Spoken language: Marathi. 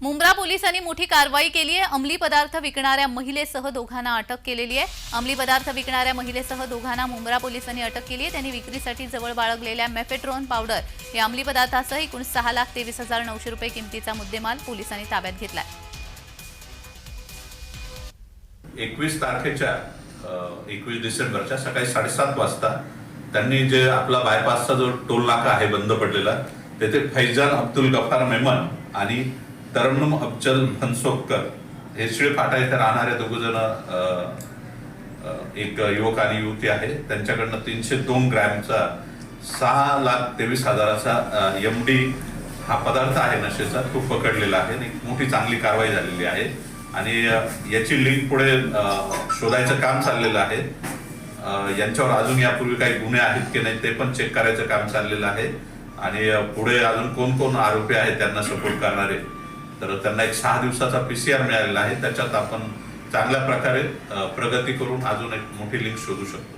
मुंब्रा पोलिसांनी मोठी कारवाई केली आहे. अंमली पदार्थ विकणाऱ्या महिलेसह दोघांना अटक केलेली आहे. अंमली पदार्थ विकणाऱ्या महिलेसह दोघांना मुंब्रा पोलिसांनी अटक केली आहे. त्यांनी विक्रीसाठी जवळ बाळगलेल्या मेफेट्रोन पावडर या अंमली पदार्थासह एकूण सहा लाख तेवीस हजार नऊशे रुपये किमतीचा मुद्देमाल पोलिसांनी ताब्यात घेतलाय एकवीस तारखेच्या एकवीस डिसेंबरच्या सकाळी साडेसात वाजता त्यांनी जे आपला बायपासचा जो टोल नाका आहे बंद पडलेला तेथे फैजान अब्दुल गफार मेमन आणि तरन्नुम अफजल फनसोककर हे शिळे फाटा इथे राहणारे दोघजण एक युवक आणि युवती आहे. त्यांच्याकडनं तीनशे दोन ग्रॅमचा सहा लाख तेवीस हजाराचा एम डी हा पदार्थ आहे नशेचा. तो पकडलेला आहे आणि एक मोठी चांगली कारवाई झालेली आहे. आणि याची लिंक पुढे शोधायचं काम चाललेलं आहे. यांच्यावर अजून यापूर्वी काही गुन्हे आहेत की नाही ते पण चेक करायचं काम चाललेलं आहे. आणि पुढे अजून कोण कोण आरोपी आहेत त्यांना सपोर्ट करणारे तर त्यांना एक सहा दिवसाचा पीसीआर मिळालेला आहे. त्याच्यात आपण चांगल्या प्रकारे प्रगती करून अजून एक मोठी लिंक शोधू शकतो.